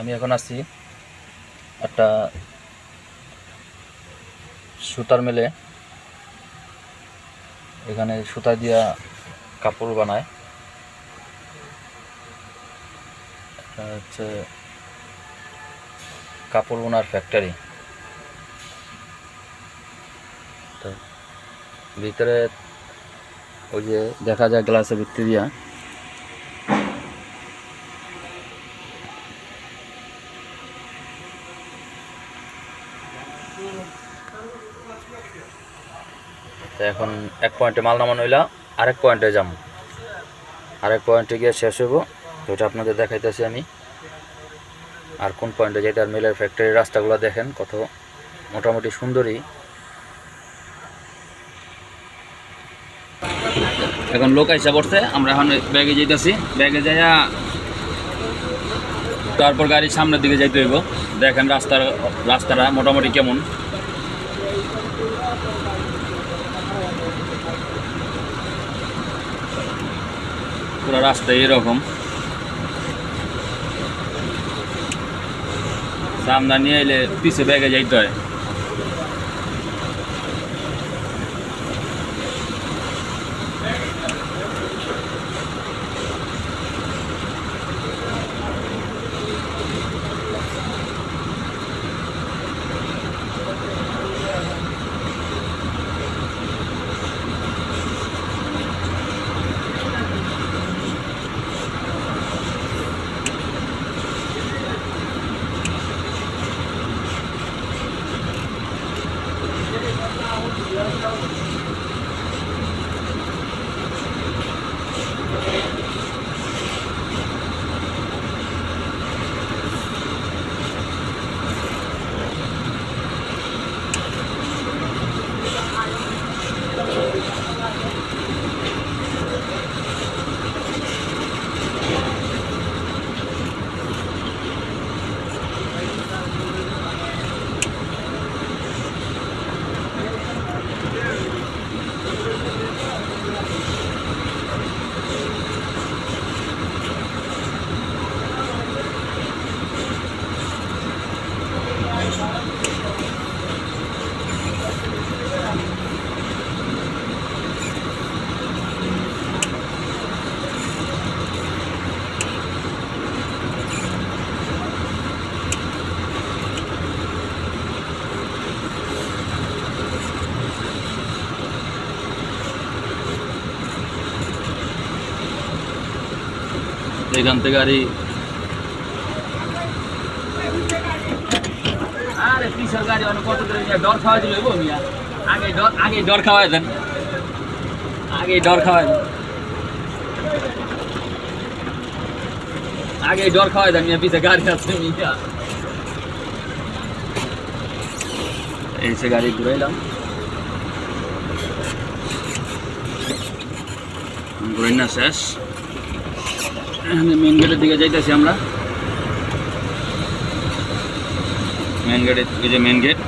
আমি এখন আছি একটা সুতার মেলে। এখানে সুতা দিয়া কাপড় বানায়। হচ্ছে কাপড় বোনার ফ্যাক্টরি ভিতরে ওই যে দেখা যায় গ্লাসের ভিত্তি দিয়া। তো এখন এক পয়েন্টে মাল নামানো হইলা, আরেক পয়েন্টে যাব আরেক পয়েন্টে গিয়ে শেষ হইব তো এটা আপনাদের দেখাইতেছি আমি। আর কোন পয়েন্টে যেটা মিলের ফ্যাক্টরির রাস্তাগুলো দেখেন, কত মোটামুটি সুন্দরই এখন লোক আইসা পড়ছে, আমরা এখন ব্যাগে যেতেছি ব্যাগে যাইয়া তারপর গাড়ির সামনের দিকে যাইতে হইব। দেখেন রাস্তার, রাস্তাটা মোটামুটি কেমন। পুরো রাস্তা এরকম। সামনা নিয়ে এলে পিছে বেগে যাইতে হয়। এখান থেকে আরে ডর আগে ডর খাওয়াই দেন। আগে ডর খাওয়াই দেন। আগে ডর খাওয়াই দেন মিয়া পিছে গাড়ি আছে মিয়া। এই সে গাড়ি ঘুরাইলাম ঘুরাই না শেষ। মেন গেটের দিকে যাইতেছি আমরা। মেন গেটের দিকে যে মেন গেট